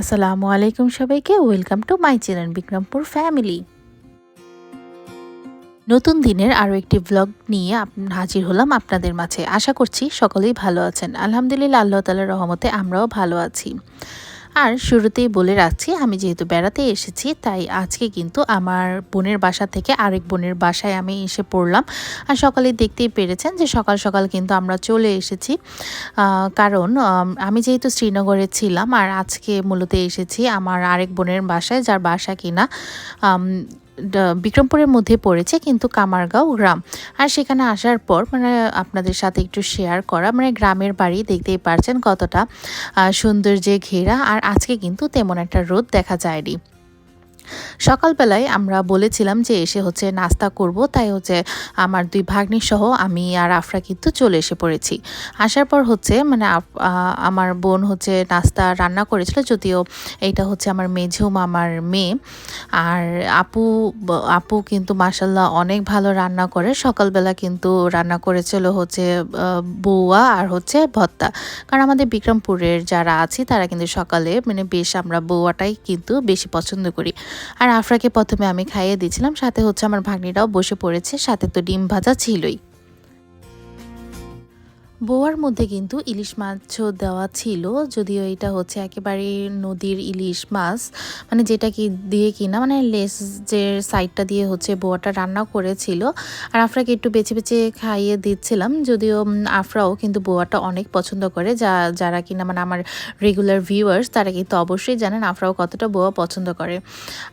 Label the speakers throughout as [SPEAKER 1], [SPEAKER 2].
[SPEAKER 1] আসসালামু আলাইকুম সবাইকে, welcome to my channel Bikrampur family. নতুন দিনের আরও একটি ব্লগ নিয়ে হাজির হলাম আপনাদের মাঝে। আশা করছি সকলেই ভালো আছেন। আলহামদুলিল্লাহ, আল্লাহ তালার রহমতে আমরাও ভালো আছি। আর শুরুতেই বলে রাখছি, আমি যেহেতু বেড়াতে এসেছি, তাই আজকে কিন্তু আমার বোনের বাসা থেকে আরেক বোনের বাসায় আমি এসে পড়লাম। আর সকালে দেখতেই পেরেছেন যে সকাল সকাল কিন্তু আমরা চলে এসেছি। কারণ, আমি যেহেতু শ্রীনগরে ছিলাম, আর আজকে মূলত এসেছি আমার আরেক বোনের বাসায়, যার বাসা কিনা বিক্রমপুরের মধ্যে পড়েছে কিন্তু কামারগাঁও গ্রাম। আর সেখানে আসার পর মানে আপনাদের সাথে একটু শেয়ার করা মানে গ্রামের বাড়ি দেখতেই পারছেন কতটা সুন্দর সৌন্দর্যে ঘেরা। আর আজকে কিন্তু তেমন একটা রোদ দেখা যায়নি। সকালবেলায় আমরা বলেছিলাম যে এসে হচ্ছে নাস্তা করব, তাই হচ্ছে আমার দুই ভাগ্নি সহ আমি আর আফরা কিন্তু চলে এসে পড়েছি। আসার পর হচ্ছে মানে আমার বোন হচ্ছে নাস্তা রান্না করেছিল, যদিও এইটা হচ্ছে আমার মেঝো মামার মেয়ে। আর আপু আপু কিন্তু মাসাল্লাহ অনেক ভালো রান্না করে, সকালবেলা কিন্তু রান্না করেছিল হচ্ছে বৌয়া আর হচ্ছে ভত্তা। কারণ আমাদের বিক্রমপুরের যারা আছি, তারা কিন্তু সকালে মানে বেশ আমরা বৌয়াটাই কিন্তু বেশি পছন্দ করি। আর আফরাকে প্রথমে আমি খাইয়ে দিয়েছিলাম, সাথে হচ্ছে আমার ভাগ্নিটাও বসে পড়েছে, সাথে তো ডিম ভাজা ছিলই। বোয়ার মধ্যে কিন্তু ইলিশ মাছও দেওয়া ছিল, যদিও এটা হচ্ছে একেবারে নদীর ইলিশ মাছ মানে যেটা কি দিয়ে কিনা মানে লেস যে সাইডটা দিয়ে হচ্ছে বোয়াটা রান্না করেছিল। আর আফরাকে একটু বেছে বেছে খাইয়ে দিচ্ছিলাম, যদিও আফরাও কিন্তু বোয়াটা অনেক পছন্দ করে, যা, যারা কিনা মানে আমার রেগুলার ভিউয়ার্স তারা কিন্তু অবশ্যই জানেন আফরাও কতটা বোয়া পছন্দ করে।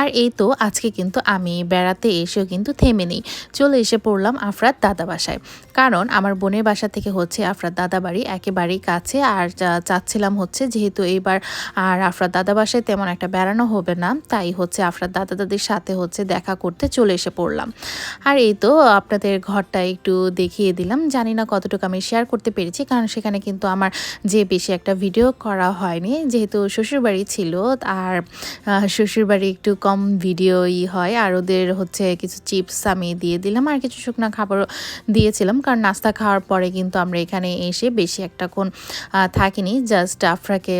[SPEAKER 1] আর এই তো, আজকে কিন্তু আমি বেড়াতে এসেও কিন্তু থেমে নেই, চলে এসে পড়লাম আফরার দাদা বাসায়। কারণ আমার বোনের বাসা থেকে হচ্ছে আফরার দাদা বাড়ি একেবারেই কাছে। আর চাচ্ছিলাম হচ্ছে যেহেতু এইবার আর আফরার দাদা বাসায় তেমন একটা বেড়ানো হবে না, তাই হচ্ছে আফরার দাদা দাদির সাথে হচ্ছে দেখা করতে চলে এসে পড়লাম। আর এই তো আপনাদের ঘরটা একটু দেখিয়ে দিলাম। জানি না কতটুকু আমি শেয়ার করতে পেরেছি, কারণ সেখানে কিন্তু আমার যে বেশি একটা ভিডিও করা হয়নি, যেহেতু শ্বশুরবাড়ি ছিল, আর শ্বশুরবাড়ি একটু কম ভিডিওই হয়, আর ওদের হচ্ছে কিছু চিপস আমি দিয়ে দিলাম, আর কিছু শুকনো খাবারও দিয়েছিলাম, কারণ নাস্তা খাওয়ার পরে কিন্তু আমরা এখানে এসে বেশি একটা কোন থাকিনি। জাস্ট আফরাকে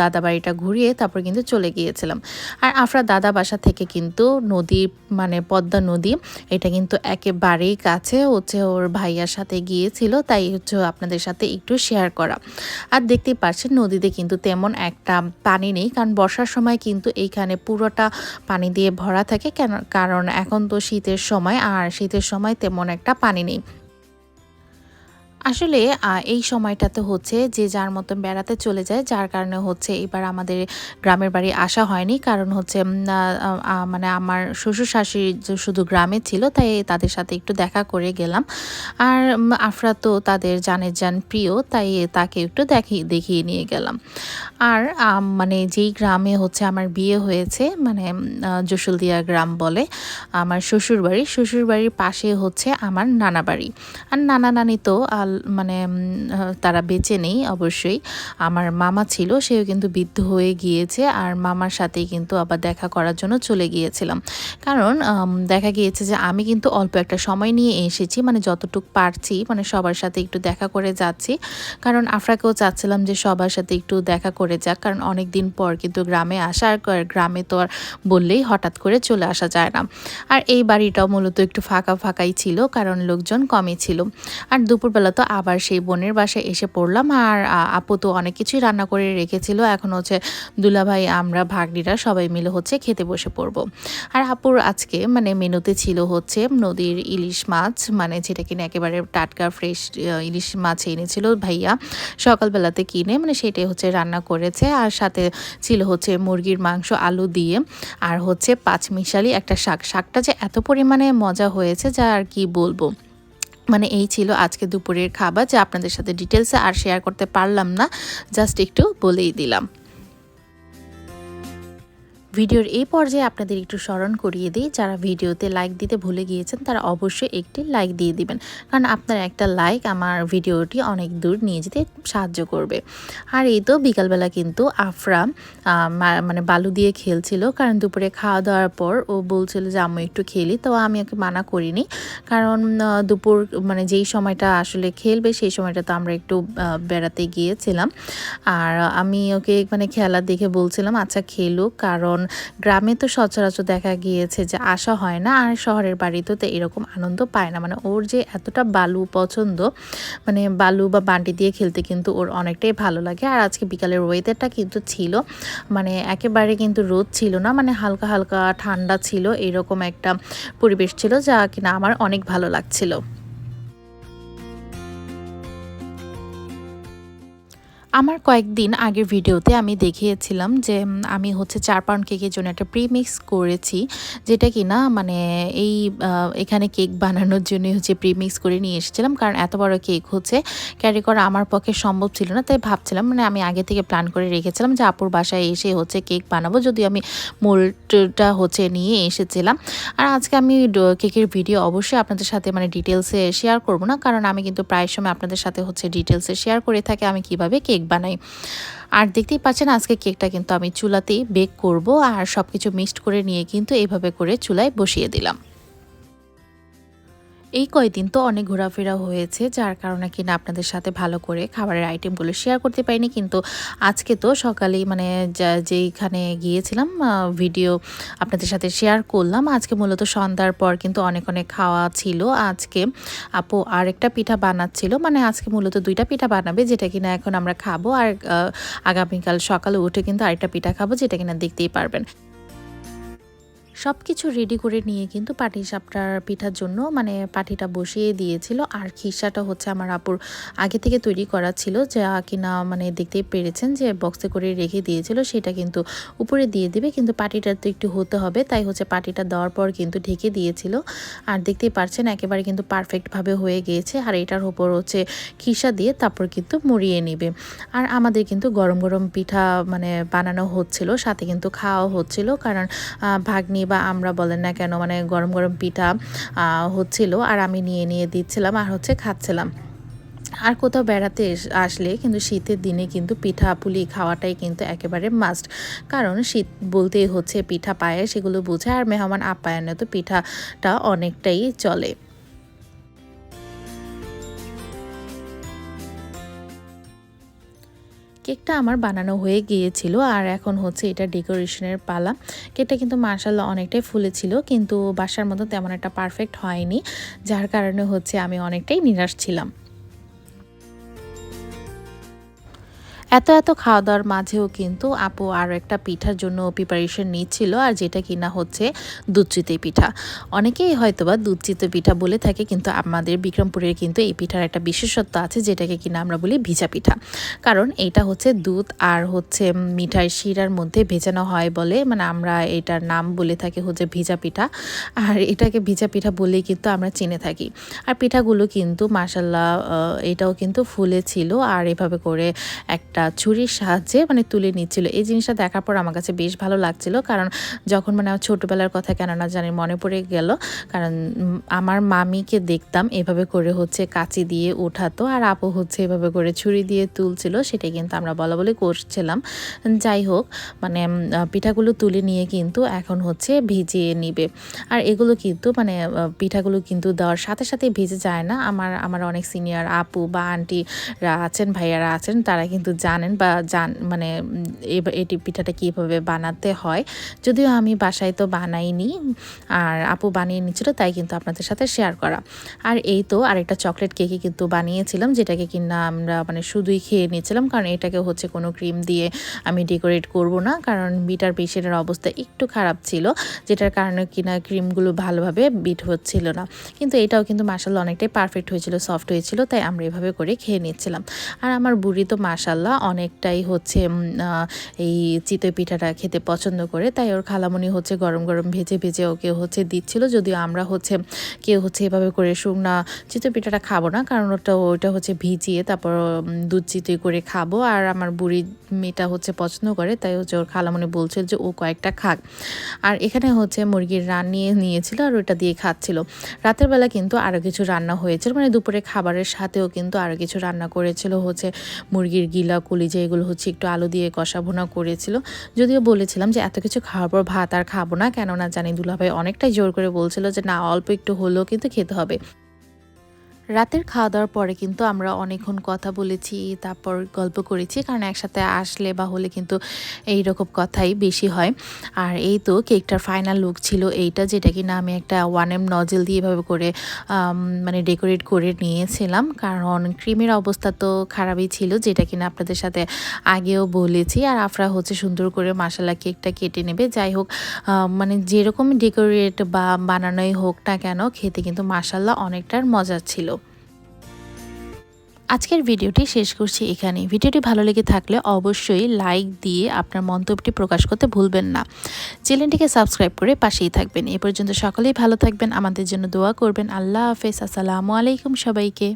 [SPEAKER 1] দাদা বাড়িটা ঘুরিয়ে তারপর কিন্তু চলে গিয়েছিলাম। আর আফরা দাদা বাসা থেকে কিন্তু নদী মানে পদ্মা নদী, এটা কিন্তু একেবারেই কাছে। হচ্ছে ওর ভাইয়ার সাথে গিয়েছিল, তাই হচ্ছে আপনাদের সাথে একটু শেয়ার করা। আর দেখতেই পাচ্ছেন, নদীতে কিন্তু তেমন একটা পানি নেই, কারণ বর্ষার সময় কিন্তু এইখানে পুরোটা পানি দিয়ে ভরা থাকে। কেন, কারণ এখন তো শীতের সময়, আর শীতের সময় তেমন একটা পানি নেই। আসলে এই সময়টাতে হচ্ছে যে যার মতো বেড়াতে চলে যায়, যার কারণে হচ্ছে এবার আমাদের গ্রামের বাড়ি আসা হয়নি। কারণ হচ্ছে মানে আমার শ্বশুর শাশুড়ি শুধু গ্রামে ছিল, তাই তাদের সাথে একটু দেখা করে গেলাম। আর আফরা তো তাদের জানের যান প্রিয়, তাই তাকে একটু দেখিয়ে দেখিয়ে নিয়ে গেলাম। আর মানে যেই গ্রামে হচ্ছে আমার বিয়ে হয়েছে মানে যশোলদিয়া গ্রাম বলে, আমার শ্বশুর বাড়ি শ্বশুর বাড়ির পাশে হচ্ছে আমার নানা বাড়ি। আর নানা নানি তো মানে তারা বেঁচে নেই অবশ্যই। আমার মামা ছিল, সেও কিন্তু বৃদ্ধ হয়ে গিয়েছে, আর মামার সাথেই কিন্তু আবার দেখা করার জন্য চলে গিয়েছিলাম। কারণ দেখা গিয়েছে যে আমি কিন্তু অল্প একটা সময় নিয়ে এসেছি মানে যতটুক পারছি মানে সবার সাথে একটু দেখা করে যাচ্ছি। কারণ আফরাকেও চাচ্ছিলাম যে সবার সাথে একটু দেখা করে যাক, কারণ অনেক দিন পর কিন্তু গ্রামে আসা, আর গ্রামে তো আর বললেই হঠাৎ করে চলে আসা যায় না। আর এই বাড়িটাও মূলত একটু ফাঁকা ফাঁকাই ছিল, কারণ লোকজন কমই ছিল। আর দুপুরবেলা তো আবার সেই বোনের বাসায় এসে পড়লাম আর আপু তো অনেক কিছুই রান্না করে রেখেছিল। এখন হচ্ছে দুলাভাই, আমরা ভাগ্নিরা সবাই মিলে হচ্ছে খেতে বসে পড়ব। আর আপুর আজকে মানে মেনুতে ছিল হচ্ছে নদীর ইলিশ মাছ মানে যেটা কিনা একেবারে টাটকা, ফ্রেশ ইলিশ মাছ এনেছিল ভাইয়া সকালবেলাতে কিনে মানে সেটাই হচ্ছে রান্না করেছে। আর সাথে ছিল হচ্ছে মুরগির মাংস, আলু দিয়ে, আর হচ্ছে পাঁচমিশালি একটা শাক। শাকটা যে এত পরিমাণে মজা হয়েছে, যা আর কি বলব। মানে এই ছিল আজকে দুপুরের খাবার যা আপনাদের সাথে ডিটেলসে আর শেয়ার করতে পারলাম না। জাস্ট একটু বলেই দিলাম। ভিডিওর এই পর্যায়ে আপনাদের একটু স্মরণ করিয়ে দিই, যারা ভিডিওতে লাইক দিতে ভুলে গিয়েছেন, তারা অবশ্যই একটি লাইক দিয়ে দিবেন। কারণ আপনার একটা লাইক আমার ভিডিওটি অনেক দূর নিয়ে যেতে সাহায্য করবে। আর এই তো বিকালবেলা কিন্তু আফরা মানে বালু দিয়ে খেলছিল। কারণ দুপুরে খাওয়া দাওয়ার পর ও বলছিল যে আমি একটু খেলি। তো আমি ওকে মানা করিনি। কারণ দুপুর মানে যেই সময়টা আসলে খেলবে, সেই সময়টা তো আমরা একটু বেড়াতে গিয়েছিলাম। আর আমি ওকে মানে খেলা দেখে বলছিলাম আচ্ছা খেলুক। কারণ গ্রামে তো সচরাচর দেখা গিয়েছে যে আসা হয় না, আর শহরের বাড়িতে তো এরকম আনন্দ পায় না। মানে ওর যে এতটা বালু পছন্দ মানে বালু বা বান্টি দিয়ে খেলতে কিন্তু ওর অনেকটাই ভালো লাগে। আর আজকে বিকালের ওয়েদারটা কিন্তু ছিল মানে একেবারে কিন্তু রোদ ছিল না মানে হালকা হালকা ঠান্ডা ছিল, এরকম একটা পরিবেশ ছিল যা কিনা আমার অনেক ভালো লাগছিল। আমার কয়েকদিন আগের ভিডিওতে আমি দেখিয়েছিলাম যে আমি হচ্ছে চার পাউন্ড কেকের জন্য একটা প্রিমিক্স করেছি, যেটা কি না মানে এই এখানে কেক বানানোর জন্য হচ্ছে প্রিমিক্স করে নিয়ে এসেছিলাম। কারণ এত বড় কেক হচ্ছে ক্যারি করা আমার পক্ষে সম্ভব ছিল না, তাই ভাবছিলাম মানে আমি আগে থেকে প্ল্যান করে রেখেছিলাম যে আপুর বাসায় এসে হচ্ছে কেক বানাবো। যদি আমি মোল্ডটা হচ্ছে নিয়ে এসেছিলাম। আর আজকে আমি কেকের ভিডিও অবশ্যই আপনাদের সাথে মানে ডিটেলসে শেয়ার করব না, কারণ আমি কিন্তু প্রায় সময় আপনাদের সাথে হচ্ছে ডিটেলসে শেয়ার করে থাকি, আমি কীভাবে কেক বানাই। আর দেখতেই পাচ্ছেন, আজকে কেকটা কিন্তু আমি চুলাতেই বেক করব, আর সব কিছু মিক্সড করে নিয়ে কিন্তু এইভাবে করে চুলায় বসিয়ে দিলাম। এই কয়দিন তো অনেক ঘোরাফেরা হয়েছে, যার কারণে কিনা আপনাদের সাথে ভালো করে খাবারের আইটেমগুলো শেয়ার করতে পারিনি, কিন্তু আজকে তো সকালেই মানে যেইখানে গিয়েছিলাম ভিডিও আপনাদের সাথে শেয়ার করলাম। আজকে মূলত সন্ধ্যার পর কিন্তু অনেক অনেক খাওয়া ছিল। আজকে আপু আরেকটা পিঠা বানাচ্ছিল মানে আজকে মূলত দুইটা পিঠা বানাবে, যেটা কিনা এখন আমরা খাব। আর আগামীকাল সকালে উঠে কিন্তু আরেকটা পিঠা খাব, যেটা কিনা দেখতেই পারবেন। সব কিছু রেডি করে নিয়ে কিন্তু পাটি সাপটার পিঠার জন্য মানে পাটিটা বসিয়ে দিয়েছিল। আর খিসাটা হচ্ছে আমার আপুর আগে থেকে তৈরি করা ছিল, যা কিনা মানে দেখতেই পেরেছেন যে বক্সে করে রেখে দিয়েছিল, সেটা কিন্তু উপরে দিয়ে দিবে। কিন্তু পাটিটা তো একটু হতে হবে, তাই হচ্ছে পাটিটা দেওয়ার পর কিন্তু ঢেকে দিয়েছিল। আর দেখতেই পারছেন একেবারে কিন্তু পারফেক্টভাবে হয়ে গিয়েছে। আর এটার উপর হচ্ছে খিসা দিয়ে তারপর কিন্তু মুড়িয়ে নিবে। আর আমাদের কিন্তু গরম গরম পিঠা মানে বানানো হচ্ছিল, সাথে কিন্তু খাওয়া হচ্ছিল। কারণ ভাগ্নি বা আমরা বলেন না কেন মানে গরম গরম পিঠা হচ্ছিল আর আমি নিয়ে নিয়ে দিচ্ছিলাম আর হচ্ছে খাচ্ছিলাম। আর কোথাও বেড়াতে আসলে কিন্তু শীতের দিনে কিন্তু পিঠা পুলি খাওয়াটাই কিন্তু একেবারে মাস্ট কারণ শীত বলতেই হচ্ছে পিঠা পায়ে সেগুলো বুঝে আর মেহমান আপ্যায়নে তো পিঠাটা অনেকটাই চলে। কেকটা আমার বানানো হয়ে গিয়েছিল, আর এখন হচ্ছে এটা ডেকোরেশনের পালা। কেকটা কিন্তু মার্শাল্লাহ অনেকটাই ফুলেছিল, কিন্তু বাসার মতো তেমন একটা পারফেক্ট হয়নি, যার কারণে হচ্ছে আমি অনেকটাই নিরাশ ছিলাম। এত এত খাওয়া দাওয়ার মাঝেও কিন্তু আপু আরও একটা পিঠার জন্য প্রিপারেশন নিচ্ছিল, আর যেটা কিনা হচ্ছে দুধচিতে পিঠা। অনেকেই হয়তো বা দুধচিতে পিঠা বলে থাকে, কিন্তু আমাদের বিক্রমপুরের কিন্তু এই পিঠার একটা বিশেষত্ব আছে, যেটাকে কিনা আমরা বলি ভিজা পিঠা। কারণ এটা হচ্ছে দুধ আর হচ্ছে মিঠাই শিরার মধ্যে ভেজানো হয় বলে মানে আমরা এটার নাম বলে থাকি হচ্ছে ভিজা পিঠা। আর এটাকে ভিজা পিঠা বলেই কিন্তু আমরা চিনে থাকি। আর পিঠাগুলো কিন্তু মাসাল্লাহ এটাও কিন্তু ফুলে ছিল, আর এভাবে করে একটা একটা ছুরির সাহায্যে মানে তুলে নিচ্ছিল। এই জিনিসটা দেখার পর আমার কাছে বেশ ভালো লাগছিল, কারণ যখন মানে আমার ছোটোবেলার কথা কেন না জানি মনে পড়ে গেল। কারণ আমার মামিকে দেখতাম এভাবে করে হচ্ছে কাচি দিয়ে ওঠাতো আর আপু হচ্ছে এভাবে করে ছুরি দিয়ে তুলছিল, সেটাই কিন্তু আমরা বলা বলে করছিলাম। যাই হোক মানে পিঠাগুলো তুলে নিয়ে কিন্তু এখন হচ্ছে ভিজিয়ে নিবে। আর এগুলো কিন্তু মানে পিঠাগুলো কিন্তু দেওয়ার সাথে সাথে ভিজে যায় না। আমার আমার অনেক সিনিয়র আপু বা আন্টিরা আছেন, ভাইয়ারা আছেন, তারা কিন্তু জানেন বা জান মানে এটি পিঠাটা কীভাবে বানাতে হয়। যদিও আমি বাসায় তো বানাইনি, আর আপু বানিয়ে নিচ্ছিল, তাই কিন্তু আপনাদের সাথে শেয়ার করা। আর এই তো আরেকটা চকলেট কেকই কিন্তু বানিয়েছিলাম, যেটাকে কিনা আমরা মানে শুধুই খেয়ে নিয়েছিলাম, কারণ এটাকে হচ্ছে কোনো ক্রিম দিয়ে আমি ডেকোরেট করব না, কারণ বিটার পেশেন্টের অবস্থা একটু খারাপ ছিল, যেটার কারণে কিনা ক্রিমগুলো ভালোভাবে বিট হচ্ছিল না। কিন্তু এটাও কিন্তু মাসাল্লাহ অনেকটাই পারফেক্ট হয়েছিল সফট হয়েছিল, তাই আমরা এভাবে করে খেয়ে নিচ্ছিলাম। আর আমার বুড়ি তো মাসাল্লাহ অনেকটাই হচ্ছে এই চিতই পিঠাটা খেতে পছন্দ করে। তাই ওর খালামণি হচ্ছে গরম গরম ভেজে ভেজে ওকে হচ্ছে দিচ্ছিল। যদিও আমরা হচ্ছে, কেউ হচ্ছে এভাবে করে শুকনা চিতই পিঠাটা খাব না, কারণ ওটা, ওইটা হচ্ছে ভিজিয়ে তারপর দুধ চিতই করে খাব। আর আমার বুড়ি মেয়েটা হচ্ছে পছন্দ করে, তাই হচ্ছে ওর খালামণি বলছিল যে ও কয়েকটা খাক। আর এখানে হচ্ছে মুরগির রান নিয়ে নিয়েছিল আর ওটা দিয়ে খাচ্ছিল। রাতের বেলা কিন্তু আরও কিছু রান্না হয়েছিল। মানে দুপুরে খাবারের সাথেও কিন্তু আরও কিছু রান্না করেছিল হচ্ছে মুরগির গিলা কলিজা এগুলো হচ্ছে একটু আলু দিয়ে কষা ভোনা করেছিল। যদিও বলেছিলাম যে এত কিছু খাওয়ার পর ভাত আর খাব না, কেননা জানি দুলাভাই অনেকটাই জোর করে বলছিল যে, না, অল্প একটু হলেও কিন্তু খেতে হবে। রাতের খাওয়া দাওয়ার পরে কিন্তু আমরা অনেকক্ষণ কথা বলেছি, তারপর গল্প করেছি, কারণ একসাথে আসলে বা হলে কিন্তু এই রকম কথাই বেশি হয়। আর এই তো কেকটার ফাইনাল লুক ছিল এইটা, যেটা কিনা আমি একটা ওয়ান এম নজেল দিয়ে এভাবে করে মানে ডেকোরেট করে নিয়েছিলাম। কারণ ক্রিমের অবস্থা তো খারাপই ছিল, যেটা কিনা আপনাদের সাথে আগেও বলেছি। আর আফরা হচ্ছে সুন্দর করে মশালা কেকটা কেটে নেবে। যাই হোক মানে যেরকম ডেকোরেট বা বানানোই হোক না কেন, খেতে কিন্তু মাসাল্লাহ অনেকটার মজা ছিল। আজকের ভিডিওটি শেষ করছি এখানে ভিডিওটি ভালো লেগে থাকলে অবশ্যই লাইক দিয়ে আপনার মন্তব্যটি প্রকাশ করতে ভুলবেন না। চ্যানেলটিকে সাবস্ক্রাইব করে পাশেই থাকবেন। এ পর্যন্ত সকলেই ভালো থাকবেন, আমাদের জন্য দোয়া করবেন। আল্লাহ হাফেজ। আসসালামু আলাইকুম সবাইকে।